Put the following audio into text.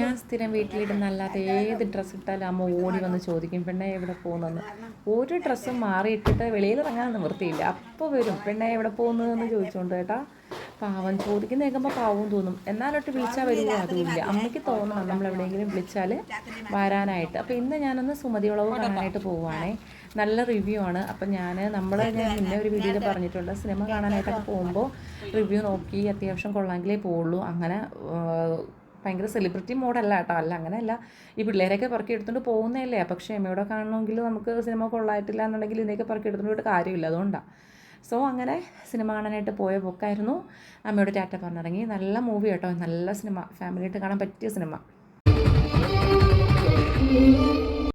ഞാൻ സ്ഥിരം വീട്ടിലിടുന്ന അല്ലാതെ ഏത് ഡ്രസ്സ് ഇട്ടാലും അമ്മ ഓടി വന്ന് ചോദിക്കും പെണ്ണെ എവിടെ പോകുന്നെന്ന് ഒരു ഡ്രസ്സും മാറിയിട്ടിട്ട് വെളിയിൽ ഇറങ്ങാൻ നിവൃത്തിയില്ല. അപ്പോൾ വരും പെണ്ണെ എവിടെ പോകുന്നതെന്ന്? ചോദിച്ചുകൊണ്ട് കേട്ടാ പാവം ചോദിക്കുന്ന കേൾക്കുമ്പോൾ പാവം തോന്നും. എന്നാലോട്ട് വിളിച്ചാൽ വരുമോ അതുമില്ല. അമ്മയ്ക്ക് തോന്നണം നമ്മൾ എവിടെയെങ്കിലും വിളിച്ചാൽ വരാനായിട്ട്. അപ്പോൾ ഇന്ന് ഞാനൊന്ന് സുമതിയുളവ് കാണാനായിട്ട് പോവുകയാണേ നല്ല റിവ്യൂ ആണ്. അപ്പം ഞാൻ നമ്മൾ ഞാൻ മുന്നേ ഒരു വീഡിയോയിൽ പറഞ്ഞിട്ടുണ്ട്. സിനിമ കാണാനായിട്ടൊക്കെ പോകുമ്പോൾ റിവ്യൂ നോക്കി അത്യാവശ്യം കൊള്ളാമെങ്കിലേ പോവുള്ളൂ. അങ്ങനെ ഭയങ്കര സെലിബ്രിറ്റി മോഡല്ല കേട്ടോ. അല്ല അങ്ങനെയല്ല. ഈ പിള്ളേരെയൊക്കെ പറക്കി എടുത്തുകൊണ്ട് പോകുന്നതല്ലേ. പക്ഷേ എമ്മയോടെ കാണണമെങ്കിൽ നമുക്ക് സിനിമ കൊള്ളായിട്ടില്ല എന്നുണ്ടെങ്കിൽ ഇതിനെയൊക്കെ പറക്കി എടുത്തുകൊണ്ട് കാര്യമില്ല. അതുകൊണ്ടാണ് സോ അങ്ങനെ സിനിമ കാണാനായിട്ട് പോയ ബുക്കായിരുന്നു അമ്മയോട് ടാറ്റ പറഞ്ഞിറങ്ങി. നല്ല മൂവി കേട്ടോ. നല്ല സിനിമ ഫാമിലിയായിട്ട് കാണാൻ പറ്റിയ സിനിമ